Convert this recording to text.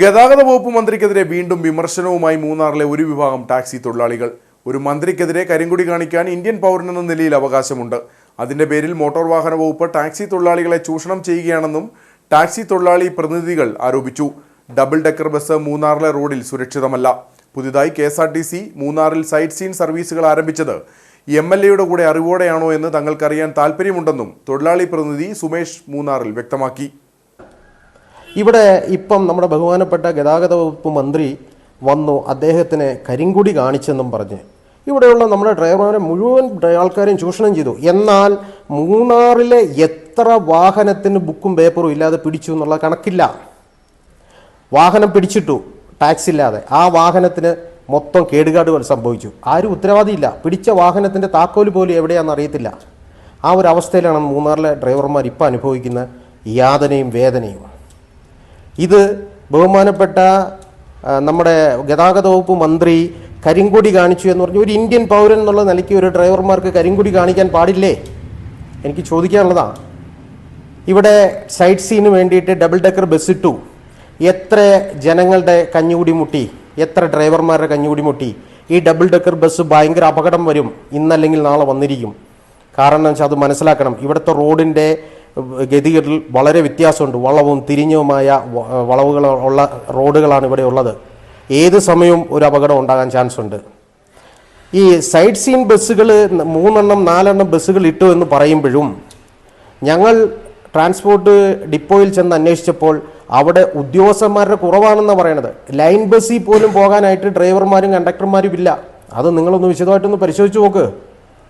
ഗതാഗത വകുപ്പ് മന്ത്രിക്കെതിരെ വീണ്ടും വിമർശനവുമായി മൂന്നാറിലെ ഒരു വിഭാഗം ടാക്സി തൊഴിലാളികൾ. ഒരു മന്ത്രിക്കെതിരെ കരിങ്കുടി കാണിക്കാൻ ഇന്ത്യൻ പൗരനെന്ന നിലയിൽ അവകാശമുണ്ട്. അതിന്റെ പേരിൽ മോട്ടോർ വാഹന വകുപ്പ് ടാക്സി തൊഴിലാളികളെ ചൂഷണം ചെയ്യുകയാണെന്നും ടാക്സി തൊഴിലാളി പ്രതിനിധികൾ ആരോപിച്ചു. ഡബിൾ ഡെക്കർ ബസ് മൂന്നാറിലെ റോഡിൽ സുരക്ഷിതമല്ല. പുതുതായി K S R T C മൂന്നാറിൽ സൈറ്റ് സീൻ സർവീസുകൾ ആരംഭിച്ചത് എം എൽ എയുടെ കൂടെ അറിവോടെയാണോ എന്ന് തങ്ങൾക്കറിയാൻ താല്പര്യമുണ്ടെന്നും തൊഴിലാളി പ്രതിനിധി സുമേഷ് മൂന്നാറിൽ വ്യക്തമാക്കി. ഇവിടെ ഇപ്പം നമ്മുടെ ബഹുമാനപ്പെട്ട ഗതാഗത വകുപ്പ് മന്ത്രി വന്നു അദ്ദേഹത്തിന് കരിങ്കുടി കാണിച്ചെന്നും പറഞ്ഞ്. ഇവിടെയുള്ള നമ്മുടെ ഡ്രൈവർമാരെ മുഴുവൻ ആൾക്കാരെയും ചൂഷണം ചെയ്തു. എന്നാൽ മൂന്നാറിലെ എത്ര വാഹനത്തിന് ബുക്കും പേപ്പറും ഇല്ലാതെ പിടിച്ചു എന്നുള്ള കണക്കില്ല. വാഹനം പിടിച്ചിട്ടു ടാക്സ് ഇല്ലാതെ. ആ വാഹനത്തിന് മൊത്തം കേടുപാടുകൾ സംഭവിച്ചു. ആരും ഉത്തരവാദിയില്ല. പിടിച്ച വാഹനത്തിന്റെ താക്കോൽ പോലും എവിടെയാണെന്ന് അറിയത്തില്ല. ആ ഒരു അവസ്ഥയിലാണ് മൂന്നാറിലെ ഡ്രൈവർമാർ ഇപ്പോൾ അനുഭവിക്കുന്ന യാതനയും വേദനയും. ഇത് ബഹുമാനപ്പെട്ട നമ്മുടെ ഗതാഗത വകുപ്പ് മന്ത്രി കരിങ്കൊടി കാണിച്ചു എന്ന് പറഞ്ഞു. ഒരു ഇന്ത്യൻ പൗരൻ എന്നുള്ള നിലയ്ക്ക് ഒരു ഡ്രൈവർമാർക്ക് കരിങ്കൊടി കാണിക്കാൻ പാടില്ലേ? എനിക്ക് ചോദിക്കാനുള്ളതാണ് ഇവിടെ സൈറ്റ് സീന് വേണ്ടിയിട്ട് ഡബിൾ ഡെക്കർ ബസ് ഇട്ടു. എത്ര ജനങ്ങളുടെ കഞ്ഞുകൂടി മുട്ടി? എത്ര ഡ്രൈവർമാരുടെ കഞ്ഞുകൂടി മുട്ടി? ഈ ഡബിൾ ഡെക്കർ ബസ് ഭയങ്കര അപകടം വരും. ഇന്നല്ലെങ്കിൽ നാളെ വന്നിരിക്കും. കാരണം എന്ന് വെച്ചാൽ അത് മനസ്സിലാക്കണം. ഇവിടുത്തെ റോഡിന്റെ ഗതികളിൽ വളരെ വ്യത്യാസമുണ്ട്. വളവും തിരിഞ്ഞുമായ വ- വളവുകൾ ഉള്ള റോഡുകളാണ് ഇവിടെ ഉള്ളത്. ഏത് സമയവും ഒരു അപകടം ഉണ്ടാകാൻ ചാൻസ് ഉണ്ട്. ഈ സൈഡ് സീൻ ബസ്സുകൾ മൂന്നെണ്ണം നാലെണ്ണം ബസ്സുകൾ ഇട്ടു എന്ന് പറയുമ്പോഴും ഞങ്ങൾ ട്രാൻസ്പോർട്ട് ഡിപ്പോയിൽ ചെന്ന് അന്വേഷിച്ചപ്പോൾ അവിടെ ഉദ്യോഗസ്ഥന്മാരുടെ കുറവാണെന്നാണ് പറയണത്. ലൈൻ ബസ്സിൽ പോലും പോകാനായിട്ട് ഡ്രൈവർമാരും കണ്ടക്ടർമാരും ഇല്ല. അത് നിങ്ങളൊന്ന് വിശദമായിട്ടൊന്ന് പരിശോധിച്ച് നോക്ക്.